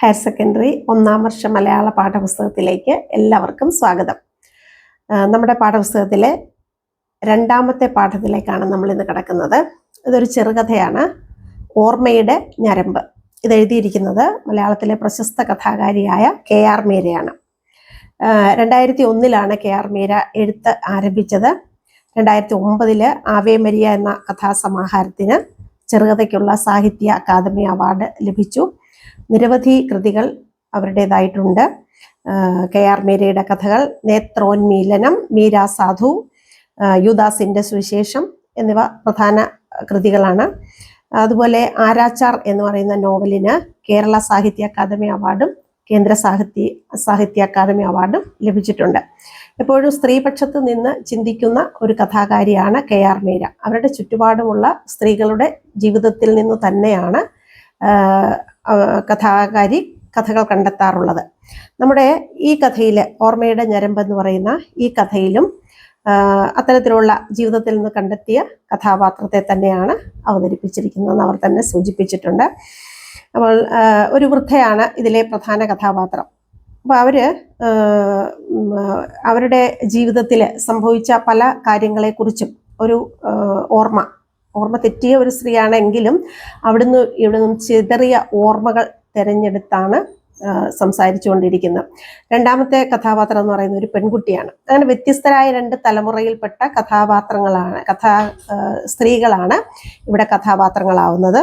Higher secondary ഒന്നാം വർഷ മലയാള പാഠപുസ്തകത്തിലേക്ക് എല്ലാവർക്കും സ്വാഗതം. നമ്മുടെ പാഠപുസ്തകത്തിലെ രണ്ടാമത്തെ പാഠത്തിലേക്കാണ് നമ്മൾ ഇന്ന് കിടക്കുന്നത്. ഇതൊരു ചെറുകഥയാണ്. ഓർമ്മയുടെ ഞരമ്പ്. ഇത് എഴുതിയിരിക്കുന്നത് മലയാളത്തിലെ പ്രശസ്ത കഥാകാരിയായ കെ ആർ മീരയാണ്. രണ്ടായിരത്തി ഒന്നിലാണ് കെ ആർ മീര എഴുത്ത് ആരംഭിച്ചത്. രണ്ടായിരത്തി ഒമ്പതിൽ ആവേ മരിയ എന്ന കഥാസമാഹാരത്തിന് ചെറുകഥയ്ക്കുള്ള സാഹിത്യ അക്കാദമി അവാർഡ് ലഭിച്ചു. നിരവധി കൃതികൾ അവരുടേതായിട്ടുണ്ട്. കെ ആർ മീരയുടെ കഥകൾ നേത്രോന്മീലനം മീര സാധു യുദാസിന്റെ സുവിശേഷം എന്നിവ പ്രധാന കൃതികളാണ്. അതുപോലെ ആരാച്ചാർ എന്ന് പറയുന്ന നോവലിന് കേരള സാഹിത്യ അക്കാദമി അവാർഡും കേന്ദ്ര സാഹിത്യ സാഹിത്യ അക്കാദമി അവാർഡും ലഭിച്ചിട്ടുണ്ട്. എപ്പോഴും സ്ത്രീപക്ഷത്ത് നിന്ന് ചിന്തിക്കുന്ന ഒരു കഥാകാരിയാണ് കെ ആർ മീര. അവരുടെ ചുറ്റുപാടുമുള്ള സ്ത്രീകളുടെ ജീവിതത്തിൽ നിന്ന് തന്നെയാണ് കഥാകാരി കഥകൾ കണ്ടെത്താറുള്ളത്. നമ്മുടെ ഈ കഥയിൽ ഓർമ്മയുടെ ഞരമ്പ് എന്ന് പറയുന്ന ഈ കഥയിലും അത്തരത്തിലുള്ള ജീവിതത്തിൽ നിന്ന് കണ്ടെത്തിയ കഥാപാത്രത്തെ തന്നെയാണ് അവതരിപ്പിച്ചിരിക്കുന്നതെന്ന് അവർ തന്നെ സൂചിപ്പിച്ചിട്ടുണ്ട്. അപ്പോൾ ഒരു വൃദ്ധയാണ് ഇതിലെ പ്രധാന കഥാപാത്രം. അപ്പോൾ ആഹ് അവരുടെ ജീവിതത്തിൽ സംഭവിച്ച പല കാര്യങ്ങളെക്കുറിച്ചും ഒരു ഓർമ്മ ഓർമ്മ തെറ്റിയ ഒരു സ്ത്രീയാണെങ്കിലും അവിടുന്ന് ഇവിടെ നിന്നും ചിതറിയ ഓർമ്മകൾ തിരഞ്ഞെടുത്താണ് സംസാരിച്ചുകൊണ്ടിരിക്കുന്നത്. രണ്ടാമത്തെ കഥാപാത്രം എന്ന് പറയുന്നത് ഒരു പെൺകുട്ടിയാണ്. അങ്ങനെ വ്യത്യസ്തരായ രണ്ട് തലമുറയിൽപ്പെട്ട കഥാപാത്രങ്ങളാണ് കഥാ സ്ത്രീകളാണ് ഇവിടെ കഥാപാത്രങ്ങളാവുന്നത്.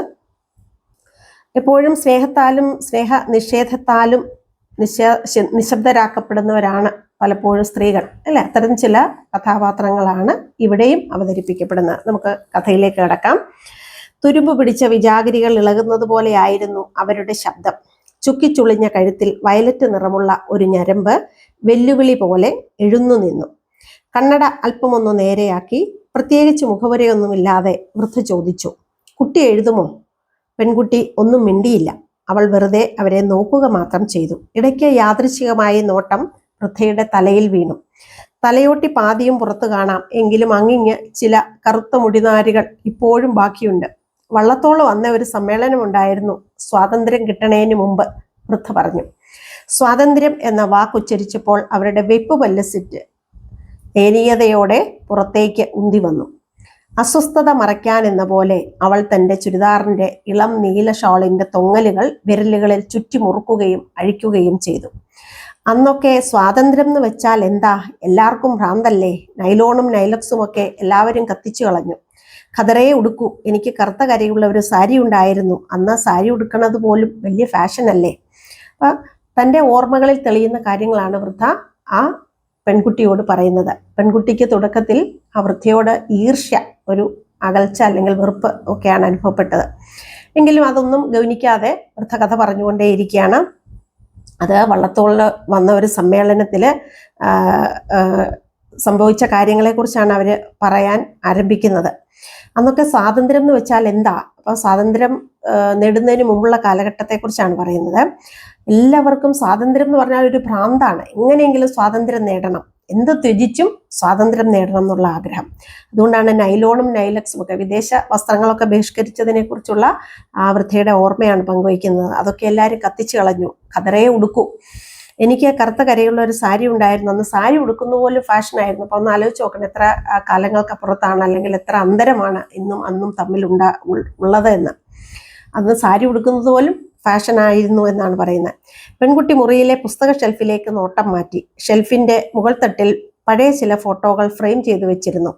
എപ്പോഴും സ്നേഹത്താലും സ്നേഹ നിഷേധത്താലും നിശ നിശബ്ദരാക്കപ്പെടുന്നവരാണ് പലപ്പോഴും സ്ത്രീകൾ അല്ലെ? അത്തരം ചില കഥാപാത്രങ്ങളാണ് ഇവിടെയും അവതരിപ്പിക്കപ്പെടുന്നത്. നമുക്ക് കഥയിലേക്ക് കിടക്കാം. തുരുമ്പ് പിടിച്ച വിജാഗിരികൾ ഇളകുന്നത് പോലെയായിരുന്നു അവരുടെ ശബ്ദം. ചുക്കിച്ചുളിഞ്ഞ കഴുത്തിൽ വയലറ്റ് നിറമുള്ള ഒരു ഞരമ്പ് വെല്ലുവിളി പോലെ എഴുന്നു നിന്നു. കണ്ണട അല്പമൊന്ന് നേരെയാക്കി പ്രത്യേകിച്ച് മുഖവരയൊന്നുമില്ലാതെ വൃദ്ധ ചോദിച്ചു കുട്ടി എഴുതുമോ? പെൺകുട്ടി ഒന്നും മിണ്ടിയില്ല. അവൾ വെറുതെ അവരെ നോക്കുക മാത്രം ചെയ്തു. ഇടയ്ക്ക് യാദൃശികമായി നോട്ടം വൃദ്ധയുടെ തലയിൽ വീണു. തലയോട്ടി പാതിയും പുറത്തു കാണാം. എങ്കിലും അങ്ങിങ്ങ് ചില കറുത്ത മുടിനാരുകൾ ഇപ്പോഴും ബാക്കിയുണ്ട്. വള്ളത്തോളം വന്ന ഒരു സമ്മേളനം ഉണ്ടായിരുന്നു. സ്വാതന്ത്ര്യം കിട്ടണേന് മുമ്പ് വൃദ്ധ പറഞ്ഞു. സ്വാതന്ത്ര്യം എന്ന വാക്കുച്ചരിച്ചപ്പോൾ അവരുടെ വെപ്പ് പല്ലസിറ്റ് ദയനീയതയോടെ പുറത്തേക്ക് ഉന്തി വന്നു. അസ്വസ്ഥത മറയ്ക്കാൻ എന്ന പോലെ അവൾ തന്റെ ചുരിദാറിന്റെ ഇളം നീല ഷാളിന്റെ തൊങ്ങലുകൾ വിരലുകളിൽ ചുറ്റി മുറുക്കുകയും അഴിക്കുകയും ചെയ്തു. അന്നൊക്കെ സ്വാതന്ത്ര്യം എന്ന് വെച്ചാൽ എന്താ? എല്ലാവർക്കും ഭ്രാന്തല്ലേ? നൈലോണും നൈലക്സും ഒക്കെ എല്ലാവരും കത്തിച്ചു കളഞ്ഞു. ഖദറയെ ഉടുക്കൂ. എനിക്ക് കറുത്ത കരയുള്ള ഒരു സാരി ഉണ്ടായിരുന്നു. അന്ന് സാരി ഉടുക്കണത് പോലും വലിയ ഫാഷനല്ലേ അപ്പൊ തന്റെ ഓർമ്മകളിൽ തെളിയുന്ന കാര്യങ്ങളാണ് വൃദ്ധ ആ പെൺകുട്ടിയോട് പറയുന്നത്. പെൺകുട്ടിക്ക് തുടക്കത്തിൽ ആ വൃദ്ധയോട് ഈർഷ്യ ഒരു അകൽച്ച അല്ലെങ്കിൽ വെറുപ്പ് ഒക്കെയാണ് അനുഭവപ്പെട്ടത്. എങ്കിലും അതൊന്നും ഗൗനിക്കാതെ വൃദ്ധ കഥ പറഞ്ഞുകൊണ്ടേയിരിക്കുകയാണ്. അത് വള്ളത്തോളിൽ വന്ന ഒരു സമ്മേളനത്തിൽ സംഭവിച്ച കാര്യങ്ങളെക്കുറിച്ചാണ് അവർ പറയാൻ ആരംഭിക്കുന്നത്. അന്നൊക്കെ സ്വാതന്ത്ര്യം എന്ന് വെച്ചാൽ എന്താ? അപ്പോൾ സ്വാതന്ത്ര്യം നേടുന്നതിന് മുമ്പുള്ള കാലഘട്ടത്തെക്കുറിച്ചാണ് പറയുന്നത്. എല്ലാവർക്കും സ്വാതന്ത്ര്യം എന്ന് പറഞ്ഞാൽ ഒരു ഭ്രാന്താണ്. എങ്ങനെയെങ്കിലും സ്വാതന്ത്ര്യം നേടണം. എന്ത് ത്യജിച്ചും സ്വാതന്ത്ര്യം നേടണം എന്നുള്ള ആഗ്രഹം. അതുകൊണ്ടാണ് നൈലോണും നൈലക്സും ഒക്കെ വിദേശ വസ്ത്രങ്ങളൊക്കെ ബഹിഷ്കരിച്ചതിനെ കുറിച്ചുള്ള ആ വൃദ്ധയുടെ ഓർമ്മയാണ് പങ്കുവയ്ക്കുന്നത്. അതൊക്കെ എല്ലാവരും കത്തിച്ചു കളഞ്ഞു. കതറയെ ഉടുക്കൂ. എനിക്ക് കറുത്ത കരയുള്ള ഒരു സാരി ഉണ്ടായിരുന്നു. അന്ന് സാരി ഉടുക്കുന്ന പോലെ ഫാഷനായിരുന്നു അപ്പോൾ ഒന്ന് ആലോചിച്ച് നോക്കണം. എത്ര കാലങ്ങൾക്കപ്പുറത്താണ് അല്ലെങ്കിൽ എത്ര അന്തരമാണ് ഇന്നും അന്നും തമ്മിൽ ഉണ്ടാ ഉള്ളത് എന്ന്. അന്ന് സാരി ഉടുക്കുന്നത് പോലും ഫാഷനായിരുന്നു എന്നാണ് പറയുന്നത്. പെൺകുട്ടി മുറിയിലെ പുസ്തക ഷെൽഫിലേക്ക് നോട്ടം മാറ്റി. ഷെൽഫിന്റെ മുകൾ തട്ടിൽ പഴയ ചില ഫോട്ടോകൾ ഫ്രെയിം ചെയ്തു വെച്ചിരുന്നു.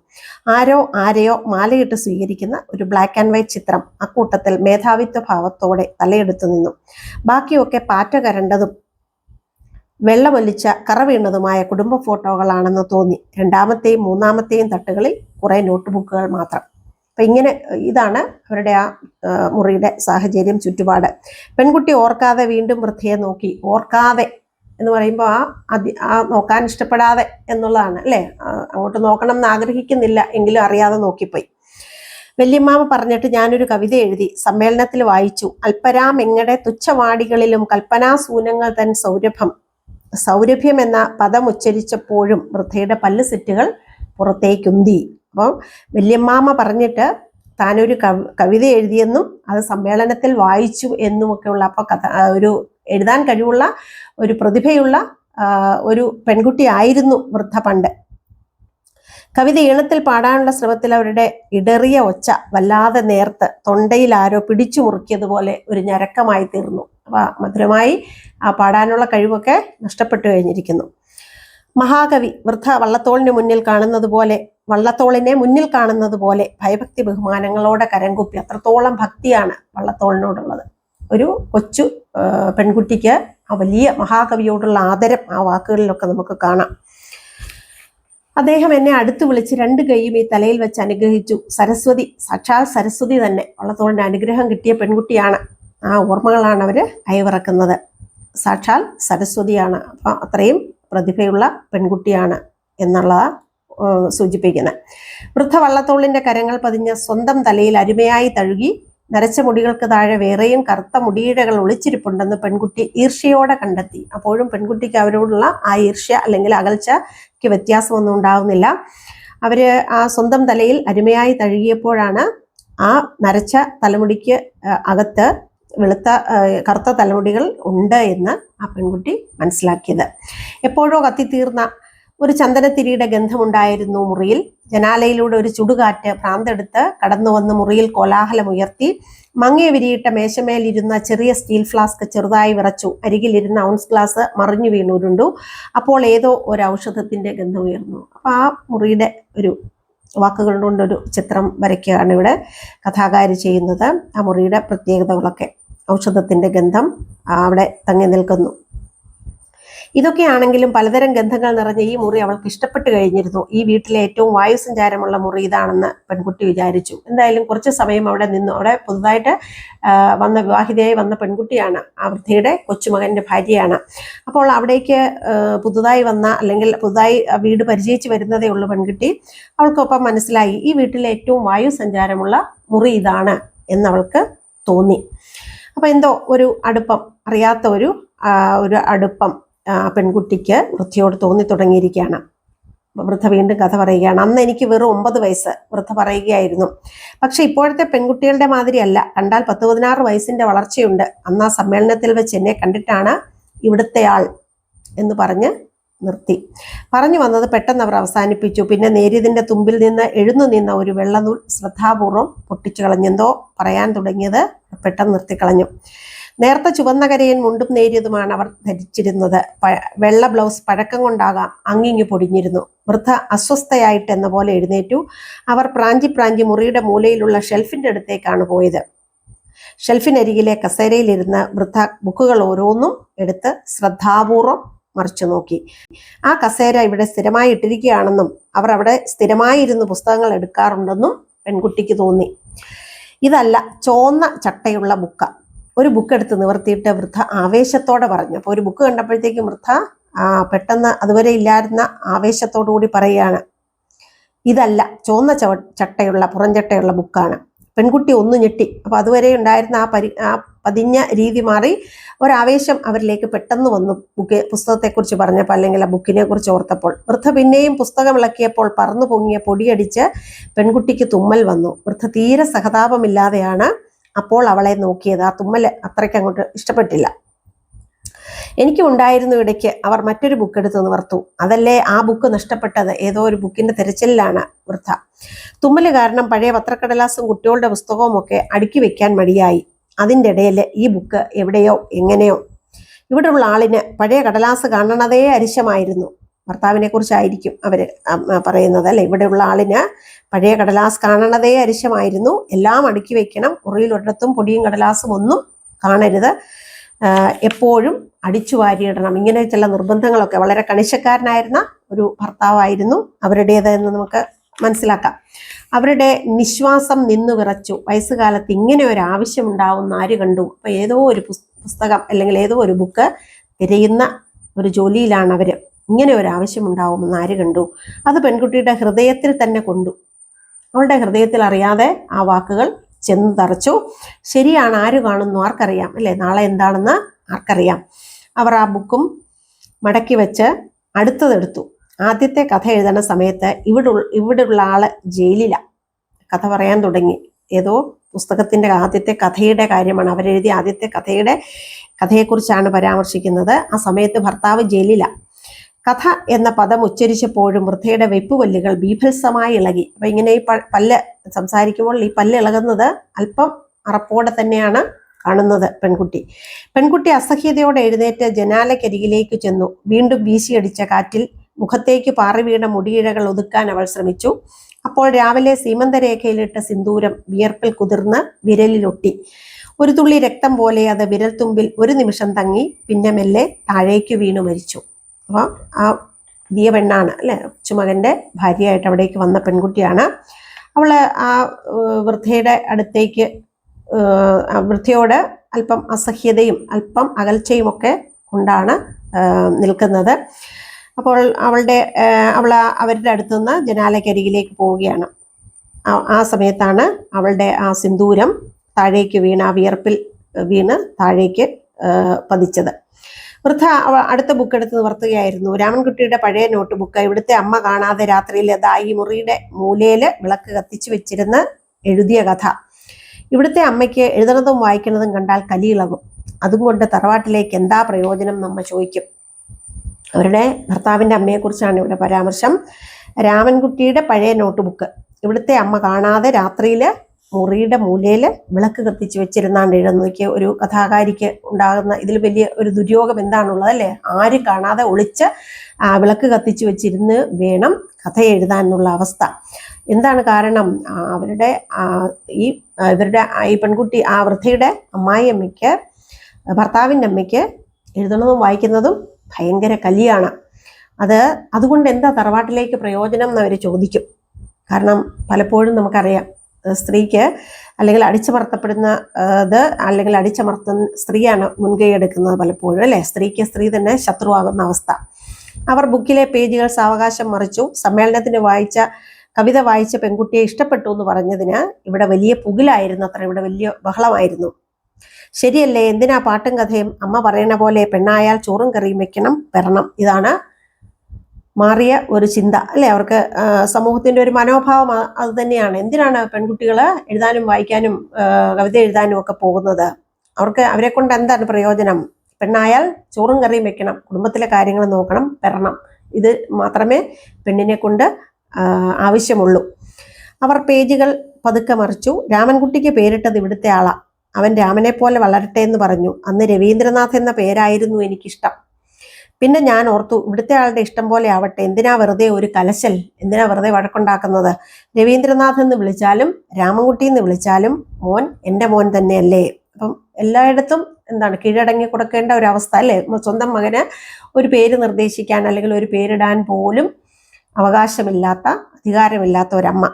ആരോ ആരെയോ മാലയിട്ട് സ്വീകരിക്കുന്ന ഒരു ബ്ലാക്ക് ആൻഡ് വൈറ്റ് ചിത്രം അക്കൂട്ടത്തിൽ മേധാവിത്വ ഭാവത്തോടെ തലയെടുത്തു നിന്നു. ബാക്കിയൊക്കെ പാറ്റ കരണ്ടതും വെള്ളമൊലിച്ച കറ വീണതുമായ കുടുംബ ഫോട്ടോകളാണെന്ന് തോന്നി. രണ്ടാമത്തെയും മൂന്നാമത്തെയും തട്ടുകളിൽ കുറെ നോട്ട്ബുക്കുകൾ മാത്രം. അപ്പൊ ഇങ്ങനെ ഇതാണ് അവരുടെ ആ മുറിയുടെ സാഹചര്യം ചുറ്റുപാട്. പെൺകുട്ടി ഓർക്കാതെ വീണ്ടും വൃദ്ധയെ നോക്കി. ഓർക്കാതെ എന്ന് പറയുമ്പോൾ ആ അതി ആ നോക്കാൻ ഇഷ്ടപ്പെടാതെ എന്നുള്ളതാണ് അല്ലേ? അങ്ങോട്ട് നോക്കണം എന്ന് ആഗ്രഹിക്കുന്നില്ല എങ്കിലും അറിയാതെ നോക്കിപ്പോയി. വല്യമ്മാമ പറഞ്ഞിട്ട് ഞാനൊരു കവിത എഴുതി സമ്മേളനത്തിൽ വായിച്ചു. അൽപരാമെങ്ങടെ തുച്ഛവാടികളിലും കൽപ്പനാസൂനങ്ങൾ തൻ സൗരഭം. സൗരഭ്യം എന്ന പദം ഉച്ചരിച്ചപ്പോഴും വൃദ്ധയുടെ പല്ല് സെറ്റുകൾ പുറത്തേക്കുന്തി അപ്പം വല്യമ്മാമ പറഞ്ഞിട്ട് താനൊരു കവി കവിത എഴുതിയെന്നും അത് സമ്മേളനത്തിൽ വായിച്ചു എന്നുമൊക്കെയുള്ള അപ്പോൾ കഥ ഒരു എഴുതാൻ കഴിവുള്ള ഒരു പ്രതിഭയുള്ള ഒരു പെൺകുട്ടിയായിരുന്നു വൃദ്ധ പണ്ട്. കവിത ഈണത്തിൽ പാടാനുള്ള ശ്രമത്തിൽ അവരുടെ ഇടറിയ ഒച്ച വല്ലാതെ നേർത്ത് തൊണ്ടയിൽ ആരോ പിടിച്ചു മുറുക്കിയതുപോലെ ഒരു ഞരക്കമായി തീർന്നു അപ്പം മധുരമായി ആ പാടാനുള്ള കഴിവൊക്കെ നഷ്ടപ്പെട്ടു കഴിഞ്ഞിരിക്കുന്നു. മഹാകവി വൃദ്ധ വള്ളത്തോളിന് മുന്നിൽ കാണുന്നത് പോലെ വള്ളത്തോളിനെ മുന്നിൽ കാണുന്നത് പോലെ ഭയഭക്തി ബഹുമാനങ്ങളോടെ കരംകുപ്പി അത്രത്തോളം ഭക്തിയാണ് വള്ളത്തോളിനോടുള്ളത്. ഒരു കൊച്ചു പെൺകുട്ടിക്ക് ആ വലിയ മഹാകവിയോടുള്ള ആദരം ആ വാക്കുകളിലൊക്കെ നമുക്ക് കാണാം. അദ്ദേഹം എന്നെ അടുത്ത് വിളിച്ച് രണ്ട് കൈയും ഈ തലയിൽ വെച്ച് അനുഗ്രഹിച്ചു. സരസ്വതി സാക്ഷാൽ സരസ്വതി തന്നെ വള്ളത്തോളിന്റെ അനുഗ്രഹം കിട്ടിയ പെൺകുട്ടിയാണ്. ആ ഓർമ്മകളാണ് അവർ അയവിറക്കുന്നത് സാക്ഷാൽ സരസ്വതിയാണ്. അപ്പൊ അത്രയും പ്രതിഭയുള്ള പെൺകുട്ടിയാണ് എന്നുള്ളതാ ഏഹ് സൂചിപ്പിക്കുന്നത് വൃദ്ധ വള്ളത്തോളിന്റെ കരങ്ങൾ പതിഞ്ഞ സ്വന്തം തലയിൽ അരുമയായി തഴുകി നരച്ച മുടികൾക്ക് താഴെ വേറെയും കറുത്ത മുടിയിഴകൾ ഒളിച്ചിരിപ്പുണ്ടെന്ന് പെൺകുട്ടി ഈർഷ്യയോടെ കണ്ടെത്തി. അപ്പോഴും പെൺകുട്ടിക്ക് അവരോടുള്ള ആ ഈർഷ്യ അല്ലെങ്കിൽ അകൽച്ചയ്ക്ക് വ്യത്യാസമൊന്നും ഉണ്ടാകുന്നില്ല അവർ ആ സ്വന്തം തലയിൽ അരുമയായി തഴുകിയപ്പോഴാണ് ആ നരച്ച തലമുടിക്ക് അകത്ത് വെളുത്ത കറുത്ത തലമുടികൾ ഉണ്ട് എന്ന് ആ പെൺകുട്ടി മനസ്സിലാക്കിയത്. എപ്പോഴോ കത്തിത്തീർന്ന ഒരു ചന്ദനത്തിരിയുടെ ഗന്ധമുണ്ടായിരുന്നു മുറിയിൽ. ജനാലയിലൂടെ ഒരു ചുടുകാറ്റ് ഭ്രാന്തെടുത്ത് കടന്നു വന്ന് മുറിയിൽ കോലാഹലമുയർത്തി. മങ്ങിയ വിരിയിട്ട മേശമേലിരുന്ന ചെറിയ സ്റ്റീൽ ഫ്ലാസ്ക് ചെറുതായി വിറച്ചു. അരികിലിരുന്ന ഔൺസ് ഗ്ലാസ് മറിഞ്ഞു വീണുരുണ്ടു അപ്പോൾ ഏതോ ഒരു ഔഷധത്തിന്റെ ഗന്ധം ഉയർന്നു അപ്പോൾ ആ മുറിയുടെ ഒരു വാക്കുകൾ കൊണ്ടൊരു ചിത്രം വരയ്ക്കുകയാണ് ഇവിടെ കഥാകാരി ചെയ്യുന്നത്. ആ മുറിയുടെ പ്രത്യേകതകളൊക്കെ ഔഷധത്തിന്റെ ഗന്ധം അവിടെ തങ്ങി നിൽക്കുന്നു. ഇതൊക്കെയാണെങ്കിലും പലതരം ഗന്ധങ്ങൾ നിറഞ്ഞ ഈ മുറി അവൾക്ക് ഇഷ്ടപ്പെട്ട് കഴിഞ്ഞിരുന്നു. ഈ വീട്ടിലെ ഏറ്റവും വായുസഞ്ചാരമുള്ള മുറി ഇതാണെന്ന് പെൺകുട്ടി വിചാരിച്ചു. എന്തായാലും കുറച്ച് സമയം അവിടെ നിന്നു. അവിടെ പുതുതായിട്ട് വന്ന വിവാഹിതയായി വന്ന പെൺകുട്ടിയാണ് ആ വൃദ്ധയുടെ കൊച്ചുമകന്റെ ഭാര്യയാണ്. അപ്പോൾ അവിടേക്ക് പുതുതായി വന്ന അല്ലെങ്കിൽ പുതുതായി വീട് പരിചയിച്ച് വരുന്നതേ ഉള്ളൂ പെൺകുട്ടി. അവൾക്കൊപ്പം മനസ്സിലായി ഈ വീട്ടിലെ ഏറ്റവും വായുസഞ്ചാരമുള്ള മുറി ഇതാണ് എന്നവൾക്ക് തോന്നി. അപ്പൊ എന്തോ ഒരു അടുപ്പം അറിയാത്ത ഒരു ഒരു അടുപ്പം പെൺകുട്ടിക്ക് വൃദ്ധയോട് തോന്നി തുടങ്ങിയിരിക്കുകയാണ്. വൃദ്ധ വീണ്ടും കഥ പറയുകയാണ് അന്ന് എനിക്ക് വെറും ഒമ്പത് വയസ്സ് വൃദ്ധ പറയുകയായിരുന്നു. പക്ഷെ ഇപ്പോഴത്തെ പെൺകുട്ടികളുടെ മാതിരിയല്ല. കണ്ടാൽ പത്ത് പതിനാറ് വയസ്സിന്റെ വളർച്ചയുണ്ട്. അന്ന് ആ സമ്മേളനത്തിൽ വെച്ച് എന്നെ കണ്ടിട്ടാണ് ഇവിടുത്തെ ആൾ എന്ന് പറഞ്ഞ് നിർത്തി. പറഞ്ഞു വന്നത് പെട്ടെന്ന് അവർ അവസാനിപ്പിച്ചു. പിന്നെ നേരിയതിന്റെ തുമ്പിൽ നിന്ന് എഴുന്നു നിന്ന ഒരു വെള്ളനൂൽ ശ്രദ്ധാപൂർവം പൊട്ടിച്ചു കളഞ്ഞെന്തോ പറയാൻ തുടങ്ങിയത് പെട്ടെന്ന് നിർത്തിക്കളഞ്ഞു നേർത്ത ചുവന്ന കരയൻ മുണ്ടും നേരിയതുമാണ് അവർ ധരിച്ചിരുന്നത്. വെള്ള ബ്ലൗസ് പഴക്കം കൊണ്ടാകാം അങ്ങിങ്ങ് പൊടിഞ്ഞിരുന്നു. വൃദ്ധ അസ്വസ്ഥയായിട്ട് എന്ന പോലെ എഴുന്നേറ്റു. അവർ പ്രാഞ്ചി പ്രാഞ്ചി മുറിയുടെ മൂലയിലുള്ള ഷെൽഫിന്റെ അടുത്തേക്കാണ് പോയത്. ഷെൽഫിനരികിലെ കസേരയിലിരുന്ന് വൃദ്ധ ബുക്കുകൾ ഓരോന്നും എടുത്ത് ശ്രദ്ധാപൂർവം മറിച്ചു നോക്കി. ആ കസേര ഇവിടെ സ്ഥിരമായി ഇട്ടിരിക്കുകയാണെന്നും അവർ അവിടെ സ്ഥിരമായി ഇരുന്ന് പുസ്തകങ്ങൾ എടുക്കാറുണ്ടെന്നും പെൺകുട്ടിക്ക് തോന്നി. ഇതല്ല ചോന്ന ചട്ടയുള്ള ബുക്ക. ഒരു ബുക്ക് എടുത്ത് നിവർത്തിയിട്ട് വൃദ്ധ ആവേശത്തോടെ പറഞ്ഞു. അപ്പോൾ ഒരു ബുക്ക് കണ്ടപ്പോഴത്തേക്കും വൃദ്ധ പെട്ടെന്ന് അതുവരെ ഇല്ലായിരുന്ന ആവേശത്തോടു കൂടി പറയുകയാണ്. ഇതല്ല ചോന്ന ചവ ചട്ടയുള്ള പുറംചട്ടയുള്ള ബുക്കാണ്. പെൺകുട്ടി ഒന്ന് ഞെട്ടി. അപ്പോൾ അതുവരെ ഉണ്ടായിരുന്ന ആ പരി ആ പതിഞ്ഞ രീതി മാറി ഒരാവേശം അവരിലേക്ക് പെട്ടെന്ന് വന്നു. ബുക്ക് പുസ്തകത്തെക്കുറിച്ച് പറഞ്ഞപ്പോൾ അല്ലെങ്കിൽ ആ ബുക്കിനെ കുറിച്ച് ഓർത്തപ്പോൾ. വൃദ്ധ പിന്നെയും പുസ്തകം ഇളക്കിയപ്പോൾ പറന്നു പൊങ്ങിയ പൊടിയടിച്ച് പെൺകുട്ടിക്ക് തുമ്മൽ വന്നു. വൃദ്ധ തീരെ സഹതാപമില്ലാതെയാണ് അപ്പോൾ അവളെ നോക്കിയത്. ആ തുമ്മൽ അത്രയ്ക്ക് അങ്ങോട്ട് ഇഷ്ടപ്പെട്ടില്ല. എനിക്കും ഉണ്ടായിരുന്നു ഇടയ്ക്ക്. അവർ മറ്റൊരു ബുക്ക് എടുത്ത് നിവർത്തു. അതല്ലേ ആ ബുക്ക് നഷ്ടപ്പെട്ടത്? ഏതോ ഒരു ബുക്കിന്റെ തിരച്ചിലാണ് വൃദ്ധ. തുമ്മൽ കാരണം പഴയ പത്രക്കടലാസും കുട്ടികളുടെ പുസ്തകവും ഒക്കെ അടുക്കി വെക്കാൻ മടിയായി. അതിന്റെ ഇടയിൽ ഈ ബുക്ക് എവിടെയോ എങ്ങനെയോ. ഇവിടെയുള്ള ആളിന് പഴയ കടലാസ് കാണണതേ അരിശമായിരുന്നു. ഭർത്താവിനെ കുറിച്ചായിരിക്കും അവർ പറയുന്നത് അല്ലെ? ഇവിടെയുള്ള ആളിന് പഴയ കടലാസ് കാണണതേ അരിശമായിരുന്നു. എല്ലാം അടുക്കി വയ്ക്കണം മുറിയിൽ ഒരിടത്തും പൊടിയും കടലാസും ഒന്നും കാണരുത്. എപ്പോഴും അടിച്ചു വാരിയിടണം. ഇങ്ങനെ ചില നിർബന്ധങ്ങളൊക്കെ. വളരെ കണിശക്കാരനായിരുന്ന ഒരു ഭർത്താവായിരുന്നു അവരുടേത് എന്ന് നമുക്ക് മനസ്സിലാക്കാം. അവരുടെ നിശ്വാസം നിന്നു വിറച്ചു. വയസ്സുകാലത്ത് ഇങ്ങനെ ഒരു ആവശ്യം ഉണ്ടാവുന്ന ആര് കണ്ടു? അപ്പോൾ ഏതോ ഒരു പുസ്തകം അല്ലെങ്കിൽ ഏതോ ഒരു ബുക്ക് തിരയുന്ന ഒരു ജോലിയിലാണ് അവർ. ഇങ്ങനെ ഒരു ആവശ്യം ഉണ്ടാവുമെന്ന് ആര് കണ്ടു? അത് പെൺകുട്ടിയുടെ ഹൃദയത്തിൽ തന്നെ കൊണ്ടു. അവളുടെ ഹൃദയത്തിൽ അറിയാതെ ആ വാക്കുകൾ ചെന്ന് തറച്ചു. ശരിയാണ് ആര് കാണുന്നു? ആർക്കറിയാം. അല്ലെ? നാളെ എന്താണെന്ന് ആർക്കറിയാം. അവർ ആ ബുക്കും മടക്കി വെച്ച് അടുത്തതെടുത്തു. ആദ്യത്തെ കഥ എഴുതുന്ന സമയത്ത് ഇവിടെ ഇവിടെയുള്ള ആൾ ജയിലിലാണ് കഥ പറയാൻ തുടങ്ങി. ഏതോ പുസ്തകത്തിന്റെ ആദ്യത്തെ കഥയുടെ കാര്യമാണ് അവരെഴുതിയ ആദ്യത്തെ കഥയുടെ കഥയെക്കുറിച്ചാണ് പരാമർശിക്കുന്നത്. ആ സമയത്ത് ഭർത്താവ് ജയിലിലാണ് കഥ എന്ന പദം ഉച്ചരിച്ചപ്പോഴും വൃദ്ധയുടെ വെപ്പുപല്ലുകൾ ബീഭത്സമായി ഇളകി. അപ്പം ഇങ്ങനെ ഈ പല്ല് സംസാരിക്കുമ്പോൾ ഈ പല്ല് ഇളകുന്നത് അല്പം അറപ്പോടെ തന്നെയാണ് കാണുന്നത് പെൺകുട്ടി. പെൺകുട്ടി അസഹ്യതയോടെ എഴുന്നേറ്റ് ജനാലക്കരികിലേക്ക് ചെന്നു. വീണ്ടും വീശിയടിച്ച കാറ്റിൽ മുഖത്തേക്ക് പാറി വീണ മുടിയിഴകൾ ഒതുക്കാൻ അവൾ ശ്രമിച്ചു. അപ്പോൾ രാവിലെ സീമന്തരേഖയിലിട്ട സിന്ദൂരം വിയർപ്പിൽ കുതിർന്ന് വിരലിലൊട്ടി. ഒരു തുള്ളി രക്തം പോലെ അത് വിരൽത്തുമ്പിൽ ഒരു നിമിഷം തങ്ങി പിന്നെ മെല്ലെ താഴേക്ക് വീണു മരിച്ചു. അപ്പൊ ആ പുതിയ പെണ്ണാണ് അല്ലെ? കൊച്ചുമകന്റെ ഭാര്യയായിട്ട് അവിടേക്ക് വന്ന പെൺകുട്ടിയാണ്. അവൾ ആ വൃദ്ധയുടെ അടുത്തേക്ക് വൃദ്ധയോട് അല്പം അസഹ്യതയും അല്പം അകൽച്ചയും ഒക്കെ കൊണ്ടാണ് നിൽക്കുന്നത്. അപ്പോൾ അവളുടെ അവൾ അവരുടെ അടുത്തുനിന്ന് ജനാലക്കരികിലേക്ക് പോവുകയാണ്. ആ- സമയത്താണ് അവളുടെ ആ സിന്ദൂരം താഴേക്ക് വീണ് ആ വിയർപ്പിൽ വീണ് താഴേക്ക് പതിച്ചത്. വൃദ്ധ അടുത്ത ബുക്ക് എടുത്ത് നിവർത്തുകയായിരുന്നു. രാമൻകുട്ടിയുടെ പഴയ നോട്ട് ബുക്ക് ഇവിടുത്തെ അമ്മ കാണാതെ രാത്രിയിൽ അതാ ഈ മുറിയുടെ മൂലയിൽ വിളക്ക് കത്തിച്ചു വെച്ചിരുന്ന് എഴുതിയ കഥ. ഇവിടുത്തെ അമ്മയ്ക്ക് എഴുതണതും വായിക്കുന്നതും കണ്ടാൽ കലിയിളകും. അതും കൊണ്ട് തറവാട്ടിലേക്ക് എന്താ പ്രയോജനം നമ്മ ചോദിക്കും. അവരുടെ ഭർത്താവിന്റെ അമ്മയെക്കുറിച്ചാണ് ഇവിടെ പരാമർശം. രാമൻകുട്ടിയുടെ പഴയ നോട്ട് ബുക്ക് ഇവിടുത്തെ അമ്മ കാണാതെ രാത്രിയിൽ മുറിയുടെ മൂലയിൽ വിളക്ക് കത്തിച്ച് വെച്ചിരുന്നാണ്ട് എഴുതുന്നതൊക്കെ ഒരു കഥാകാരിക്ക് ഉണ്ടാകുന്ന ഇതിൽ വലിയ ഒരു ദുര്യോഗം എന്താണുള്ളത് അല്ലേ? ആരും കാണാതെ ഒളിച്ച് വിളക്ക് കത്തിച്ച് വെച്ചിരുന്ന് വേണം കഥ എഴുതാൻ എന്നുള്ള അവസ്ഥ. എന്താണ് കാരണം? അവരുടെ ഈ ഇവരുടെ ഈ പെൺകുട്ടി ആ വൃദ്ധയുടെ അമ്മായി അമ്മയ്ക്ക് ഭർത്താവിന്റെ അമ്മയ്ക്ക് എഴുതുന്നതും വായിക്കുന്നതും ഭയങ്കര കലിയാണ്. അത് അതുകൊണ്ട് എന്താ തറവാട്ടിലേക്ക് പ്രയോജനം എന്ന് അവർ ചോദിക്കും. കാരണം പലപ്പോഴും നമുക്കറിയാം സ്ത്രീക്ക് അല്ലെങ്കിൽ അടിച്ചമർത്തപ്പെടുന്ന ഇത് അല്ലെങ്കിൽ അടിച്ചമർത്തുന്ന സ്ത്രീയാണ് മുൻകൈ എടുക്കുന്നത് പലപ്പോഴും അല്ലേ? സ്ത്രീക്ക് സ്ത്രീ തന്നെ ശത്രുവാകുന്ന അവസ്ഥ. അവർ ബുക്കിലെ പേജുകൾ സാവകാശം മറിച്ചു. സമ്മേളനത്തിന് വായിച്ച കവിത വായിച്ച പെൺകുട്ടിയെ ഇഷ്ടപ്പെട്ടു എന്ന് പറഞ്ഞതിന് ഇവിടെ വലിയ പുകിലായിരുന്നു അത്ര ഇവിടെ വലിയ ബഹളമായിരുന്നു. ശരിയല്ലേ? എന്തിനാ പാട്ടും കഥയും? അമ്മ പറയണ പോലെ പെണ്ണായാൽ ചോറും കറിയും വെക്കണം വരണം. ഇതാണ് മാറിയ ഒരു ചിന്ത. അല്ലെ? അവർക്ക് സമൂഹത്തിന്റെ ഒരു മനോഭാവം അത് തന്നെയാണ്. എന്തിനാണ് പെൺകുട്ടികൾ എഴുതാനും വായിക്കാനും കവിത എഴുതാനും ഒക്കെ പോകുന്നത്? അവർക്ക് അവരെ കൊണ്ട് എന്താണ് പ്രയോജനം? പെണ്ണായാൽ ചോറും കറിയും വെക്കണം കുടുംബത്തിലെ കാര്യങ്ങൾ നോക്കണം വരണം. ഇത് മാത്രമേ പെണ്ണിനെ കൊണ്ട് ആവശ്യമുള്ളൂ. അവർ പേജുകൾ പതുക്കെ മറിച്ചു. രാമൻകുട്ടിക്ക് പേരിട്ടത് ഇവിടുത്തെ ആളാ. അവൻ രാമനെ പോലെ വളരട്ടെ എന്ന് പറഞ്ഞു. അന്ന് രവീന്ദ്രനാഥ് എന്ന പേരായിരുന്നു എനിക്കിഷ്ടം. പിന്നെ ഞാൻ ഓർത്തു ഇവിടുത്തെ ആളുടെ ഇഷ്ടം പോലെ ആവട്ടെ എന്തിനാ വെറുതെ ഒരു കലശൽ എന്തിനാ വെറുതെ വഴക്കുണ്ടാക്കുന്നത്? രവീന്ദ്രനാഥ് എന്ന് വിളിച്ചാലും രാമൻകുട്ടി എന്ന് വിളിച്ചാലും മോൻ എന്റെ മോൻ തന്നെയല്ലേ? അപ്പം എല്ലായിടത്തും എന്താണ് കീഴടങ്ങി കൊടുക്കേണ്ട ഒരു അവസ്ഥ അല്ലേ? സ്വന്തം മകന് ഒരു പേര് നിർദ്ദേശിക്കാൻ അല്ലെങ്കിൽ ഒരു പേരിടാൻ പോലും അവകാശമില്ലാത്ത അധികാരമില്ലാത്ത ഒരമ്മ.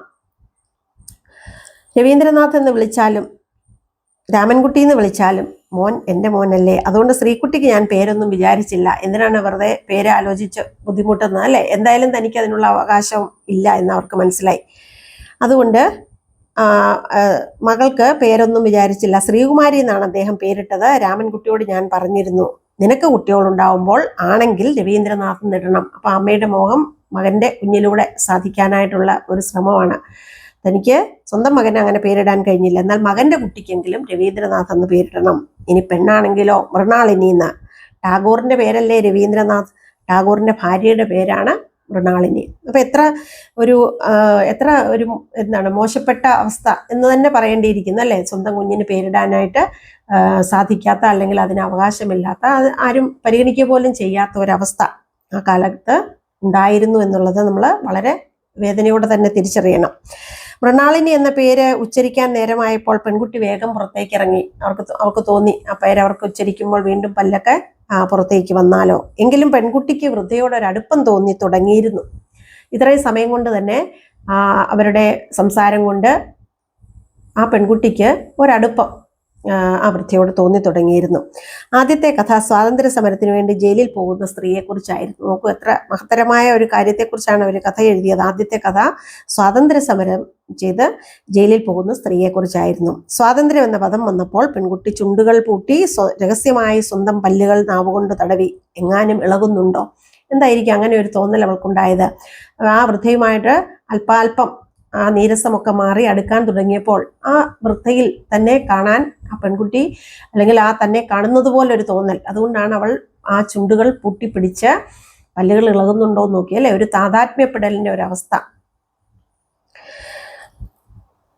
രവീന്ദ്രനാഥ് എന്ന് വിളിച്ചാലും രാമൻകുട്ടി എന്ന് വിളിച്ചാലും മോൻ എന്റെ മോനല്ലേ? അതുകൊണ്ട് ശ്രീകുട്ടിക്ക് ഞാൻ പേരൊന്നും വിചാരിച്ചില്ല. എന്തിനാണ് വെറുതെ പേര് ആലോചിച്ച് ബുദ്ധിമുട്ടുന്നത് അല്ലേ? എന്തായാലും തനിക്ക് അതിനുള്ള അവകാശം ഇല്ല എന്ന് അവർക്ക് മനസ്സിലായി. അതുകൊണ്ട് മകൾക്ക് പേരൊന്നും വിചാരിച്ചില്ല. ശ്രീകുമാരി എന്നാണ് അദ്ദേഹം പേരിട്ടത്. രാമൻകുട്ടിയോട് ഞാൻ പറഞ്ഞിരുന്നു. നിനക്ക് കുട്ടികളുണ്ടാവുമ്പോൾ ആണെങ്കിൽ രവീന്ദ്രനാഥ് നിടണം. അപ്പം അമ്മയുടെ മോഹം മകന്റെ കുഞ്ഞിലൂടെ സാധിക്കാനായിട്ടുള്ള ഒരു ശ്രമമാണ്. തനിക്ക് സ്വന്തം മകന് അങ്ങനെ പേരിടാൻ കഴിഞ്ഞില്ല. എന്നാൽ മകന്റെ കുട്ടിക്കെങ്കിലും രവീന്ദ്രനാഥ് എന്ന് പേരിടണം. ഇനി പെണ്ണാണെങ്കിലോ മൃണാളിനി എന്ന് ടാഗോറിന്റെ പേരല്ലേ രവീന്ദ്രനാഥ്? ടാഗോറിന്റെ ഭാര്യയുടെ പേരാണ് മൃണാളിനി. അപ്പൊ എത്ര ഒരു എത്ര ഒരു എന്താണ് മോശപ്പെട്ട അവസ്ഥ എന്ന് തന്നെ പറയേണ്ടിയിരിക്കുന്നു അല്ലേ? സ്വന്തം കുഞ്ഞിന് പേരിടാനായിട്ട് സാധിക്കാത്ത അല്ലെങ്കിൽ അതിന് അവകാശമില്ലാത്ത അത് ആരും പരിഗണിക്കുക പോലും ചെയ്യാത്ത ഒരവസ്ഥ ആ കാലത്ത് ഉണ്ടായിരുന്നു എന്നുള്ളത് നമ്മൾ വളരെ വേദനയോടെ തന്നെ തിരിച്ചറിയണം. മൃണാളിനി എന്ന പേര് ഉച്ചരിക്കാൻ നേരമായപ്പോൾ പെൺകുട്ടി വേഗം പുറത്തേക്ക് ഇറങ്ങി. അവർക്ക് അവർക്ക് തോന്നി. ആ പേര് അവർക്ക് ഉച്ചരിക്കുമ്പോൾ വീണ്ടും പല്ലൊക്കെ പുറത്തേക്ക് വന്നാലോ? എങ്കിലും പെൺകുട്ടിക്ക് വൃദ്ധയോട് ഒരു അടുപ്പം തോന്നി തുടങ്ങിയിരുന്നു. ഇത്രയും സമയം കൊണ്ട് തന്നെ അവരുടെ സംസാരം കൊണ്ട് ആ പെൺകുട്ടിക്ക് ഒരടുപ്പം ആ, ആ തോന്നി തുടങ്ങിയിരുന്നു. ആദ്യത്തെ കഥ സ്വാതന്ത്ര്യ സമരത്തിന് വേണ്ടി ജയിലിൽ പോകുന്ന സ്ത്രീയെക്കുറിച്ചായിരുന്നു. നോക്കൂ എത്ര മഹത്തരമായ ഒരു കാര്യത്തെക്കുറിച്ചാണ് അവർ കഥ എഴുതിയത്. ആദ്യത്തെ കഥ സ്വാതന്ത്ര്യ സമരം ചെയ്ത് ജയിലിൽ പോകുന്ന സ്ത്രീയെക്കുറിച്ചായിരുന്നു. സ്വാതന്ത്ര്യം എന്ന പദം വന്നപ്പോൾ പെൺകുട്ടി ചുണ്ടുകൾ പൂട്ടി രഹസ്യമായി സ്വന്തം പല്ലുകൾ നാവുകൊണ്ട് തടവി. എങ്ങാനും ഇളകുന്നുണ്ടോ? എന്തായിരിക്കും അങ്ങനെ ഒരു തോന്നൽ അവൾക്കുണ്ടായത്? ആ വൃദ്ധയുമായിട്ട് അല്പാൽപ്പം ആ നീരസമൊക്കെ മാറി അടുക്കാൻ തുടങ്ങിയപ്പോൾ ആ വൃദ്ധയിൽ തന്നെ കാണാൻ ആ പെൺകുട്ടി അല്ലെങ്കിൽ ആ തന്നെ കാണുന്നത് പോലെ ഒരു തോന്നൽ. അതുകൊണ്ടാണ് അവൾ ആ ചുണ്ടുകൾ പൂട്ടിപ്പിടിച്ച് പല്ലുകൾ ഇളകുന്നുണ്ടോ എന്ന് നോക്കി അല്ലെ ഒരു താതാത്മ്യപ്പെടലിന്റെ ഒരു അവസ്ഥ.